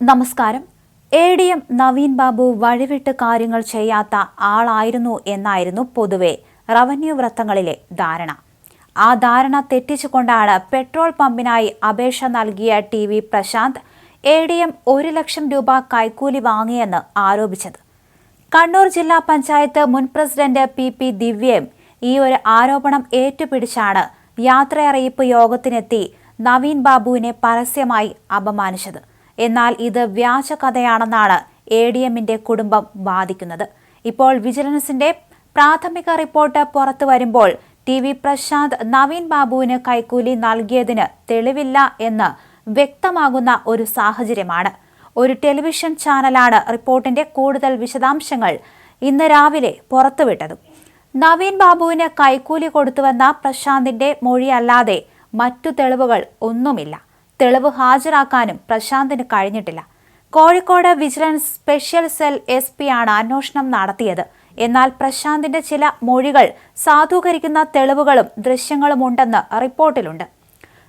നമസ്കാരം. A D M Naveen Babu വഴിവിട്ട് കാര്യങ്ങൾ ചെയ്യാത്ത ആളായിരുന്നു എന്നായിരുന്നു പൊതുവെ റവന്യൂ വൃത്തങ്ങളിലെ ധാരണ. ആ ധാരണ തെറ്റിച്ചുകൊണ്ടാണ് പെട്രോൾ പമ്പിനായി അപേക്ഷ നൽകിയ T V Prasanth A D M ഒരു ലക്ഷം രൂപ കൈക്കൂലി വാങ്ങിയെന്ന് ആരോപിച്ചത്. കണ്ണൂർ ജില്ലാ പഞ്ചായത്ത് മുൻ പ്രസിഡന്റ് പി പി ദിവ്യയും ഈ ഒരു ആരോപണം ഏറ്റുപിടിച്ചാണ് യാത്രയറിയിപ്പ് യോഗത്തിനെത്തി നവീൻ ബാബുവിനെ പരസ്യമായി അപമാനിച്ചത്. എന്നാൽ ഇത് വ്യാജ കഥയാണെന്നാണ് എ ഡി എമ്മിന്റെ കുടുംബം വാദിക്കുന്നത്. ഇപ്പോൾ വിജിലൻസിന്റെ പ്രാഥമിക റിപ്പോർട്ട് പുറത്തു വരുമ്പോൾ ടി വി പ്രശാന്ത് നവീൻ ബാബുവിന് കൈക്കൂലി നൽകിയതിന് തെളിവില്ല എന്ന് വ്യക്തമാകുന്ന ഒരു സാഹചര്യമാണ്. ഒരു ടെലിവിഷൻ ചാനലാണ് റിപ്പോർട്ടിന്റെ കൂടുതൽ വിശദാംശങ്ങൾ ഇന്ന് രാവിലെ പുറത്തുവിട്ടത്. നവീൻ ബാബുവിന് കൈക്കൂലി കൊടുത്തുവെന്ന പ്രശാന്തിന്റെ മൊഴിയല്ലാതെ മറ്റു തെളിവുകൾ ഒന്നുമില്ല. തെളിവ് ഹാജരാക്കാനും പ്രശാന്തിന് കഴിഞ്ഞിട്ടില്ല. Kozhikode vigilance special cell S P ആണ് അന്വേഷണം നടത്തിയത്. എന്നാൽ പ്രശാന്തിന്റെ ചില മൊഴികൾ സാധൂകരിക്കുന്ന തെളിവുകളും ദൃശ്യങ്ങളും ഉണ്ടെന്ന് റിപ്പോർട്ടിലുണ്ട്.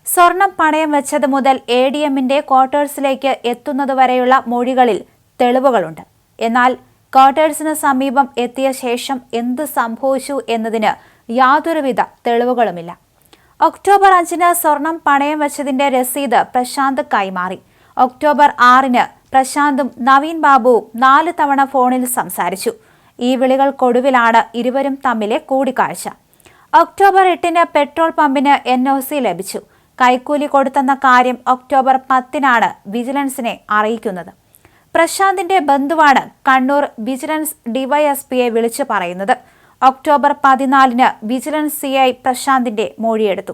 സ്വർണം പണയം വെച്ചത് മുതൽ എ ഡി എമ്മിന്റെ ക്വാർട്ടേഴ്സിലേക്ക് എത്തുന്നതുവരെയുള്ള മൊഴികളിൽ തെളിവുകളുണ്ട്. എന്നാൽ ക്വാർട്ടേഴ്സിന് സമീപം എത്തിയ ശേഷം എന്ത് സംഭവിച്ചു എന്നതിന് യാതൊരുവിധ തെളിവുകളുമില്ല. ഒക്ടോബർ അഞ്ചിന് സ്വർണം പണയം വെച്ചതിന്റെ രസീത് പ്രശാന്ത് കൈമാറി. ഒക്ടോബർ ആറിന് പ്രശാന്തും നവീൻ ബാബുവും നാല് തവണ ഫോണിൽ സംസാരിച്ചു. ഈ വിളികൾക്കൊടുവിലാണ് ഇരുവരും തമ്മിലെ കൂടിക്കാഴ്ച. ഒക്ടോബർ എട്ടിന് പെട്രോൾ പമ്പിന് എൻ ഒ സി ലഭിച്ചു. കൈക്കൂലി കൊടുത്തെന്ന കാര്യം ഒക്ടോബർ പത്തിനാണ് വിജിലൻസിനെ അറിയിക്കുന്നത്. പ്രശാന്തിന്റെ ബന്ധുവാണ് കണ്ണൂർ വിജിലൻസ് ഡിവൈഎസ്പിയെ വിളിച്ചു പറയുന്നത്. ഒക്ടോബർ പതിനാലിന് വിജിലൻസ് സി ഐ പ്രശാന്തിന്റെ മൊഴിയെടുത്തു.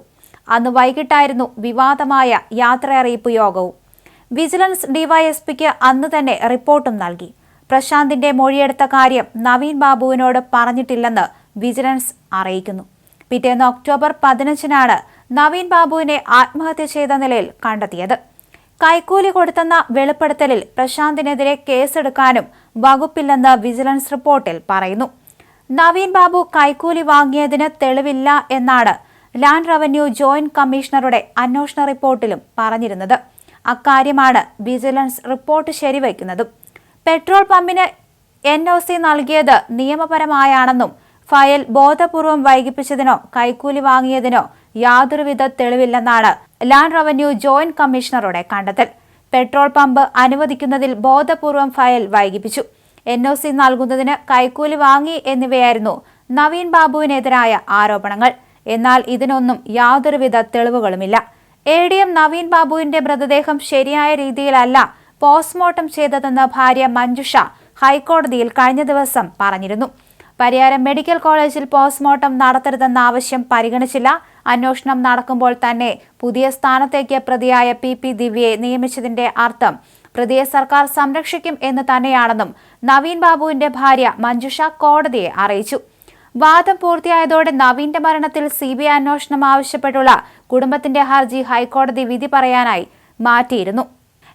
അന്ന് വൈകിട്ടായിരുന്നു വിവാദമായ യാത്രയറിയിപ്പ് യോഗവും. വിജിലൻസ് ഡിവൈഎസ്പിക്ക് അന്ന് തന്നെ റിപ്പോർട്ടും നൽകി. പ്രശാന്തിന്റെ മൊഴിയെടുത്ത കാര്യം നവീൻ ബാബുവിനോട് പറഞ്ഞിട്ടില്ലെന്ന് വിജിലൻസ് അറിയിക്കുന്നു. പിറ്റേന്ന് ഒക്ടോബർ പതിനഞ്ചിനാണ് നവീൻ ബാബുവിനെ ആത്മഹത്യ ചെയ്ത നിലയിൽ കണ്ടെത്തിയത്. കൈക്കൂലി കൊടുത്തെന്ന വെളിപ്പെടുത്തലിൽ പ്രശാന്തിനെതിരെ കേസെടുക്കാനും വകുപ്പില്ലെന്ന് വിജിലൻസ് റിപ്പോർട്ടിൽ പറയുന്നു. നവീൻ ബാബു കൈക്കൂലി വാങ്ങിയതിന് തെളിവില്ല എന്നാണ് ലാൻഡ് റവന്യൂ ജോയിന്റ് കമ്മീഷണറുടെ അന്വേഷണ റിപ്പോർട്ടിലും പറഞ്ഞിരുന്നത്. അക്കാര്യമാണ് വിജിലൻസ് റിപ്പോർട്ട് ശരിവയ്ക്കുന്നതും. പെട്രോൾ പമ്പിന് എൻ ഒ സി നൽകിയത് നിയമപരമായാണെന്നും ഫയൽ ബോധപൂർവം വൈകിപ്പിച്ചതിനോ കൈക്കൂലി വാങ്ങിയതിനോ യാതൊരുവിധ തെളിവില്ലെന്നാണ് ലാൻഡ് റവന്യൂ ജോയിന്റ് കമ്മീഷണറുടെ കണ്ടെത്തൽ. പെട്രോൾ പമ്പ് അനുവദിക്കുന്നതിൽ ബോധപൂർവം ഫയൽ വൈകിപ്പിച്ചു. എൻ ഒ സി നൽകുന്നതിന് കൈക്കൂലി വാങ്ങി എന്നിവയായിരുന്നു നവീൻ ബാബുവിനെതിരായ ആരോപണങ്ങൾ. എന്നാൽ ഇതിനൊന്നും യാതൊരുവിധ തെളിവുകളുമില്ല. എ ഡി എം നവീൻ ബാബുവിന്റെ മൃതദേഹം ശരിയായ രീതിയിലല്ല പോസ്റ്റ്മോർട്ടം ചെയ്തതെന്ന് ഭാര്യ മഞ്ജുഷ ഹൈക്കോടതിയിൽ കഴിഞ്ഞ ദിവസം പറഞ്ഞിരുന്നു. പരിയാരം മെഡിക്കൽ കോളേജിൽ പോസ്റ്റ്മോർട്ടം നടത്തരുതെന്ന ആവശ്യം പരിഗണിച്ചില്ല. അന്വേഷണം നടക്കുമ്പോൾ തന്നെ പുതിയ സ്ഥാനത്തേക്ക് പ്രതിയായ പി പി ദിവ്യയെ നിയമിച്ചതിന്റെ അർത്ഥം പ്രതിയെ സർക്കാർ സംരക്ഷിക്കും എന്ന് തന്നെയാണെന്നും നവീൻ ബാബുവിന്റെ ഭാര്യ മഞ്ജുഷ കോടതിയെ അറിയിച്ചു. വാദം പൂർത്തിയായതോടെ നവീന്റെ മരണത്തിൽ സി ബി ഐ അന്വേഷണം ആവശ്യപ്പെട്ടുള്ള കുടുംബത്തിന്റെ ഹർജി ഹൈക്കോടതി വിധി പറയാനായി മാറ്റിയിരുന്നു.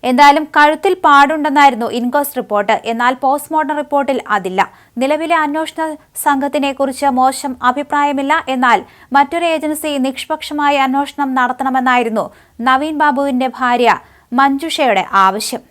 എന്തായാലും കഴുത്തിൽ പാടുണ്ടെന്നായിരുന്നു ഇൻകോസ്റ്റ് റിപ്പോർട്ട്. എന്നാൽ പോസ്റ്റ്മോർട്ടം റിപ്പോർട്ടിൽ അതില്ല. നിലവിലെ അന്വേഷണ സംഘത്തിനെ കുറിച്ച് മോശം അഭിപ്രായമില്ല. എന്നാൽ മറ്റൊരു ഏജൻസി നിഷ്പക്ഷമായ അന്വേഷണം നടത്തണമെന്നായിരുന്നു നവീൻ ബാബുവിന്റെ ഭാര്യ മഞ്ജുഷയുടെ ആവശ്യം.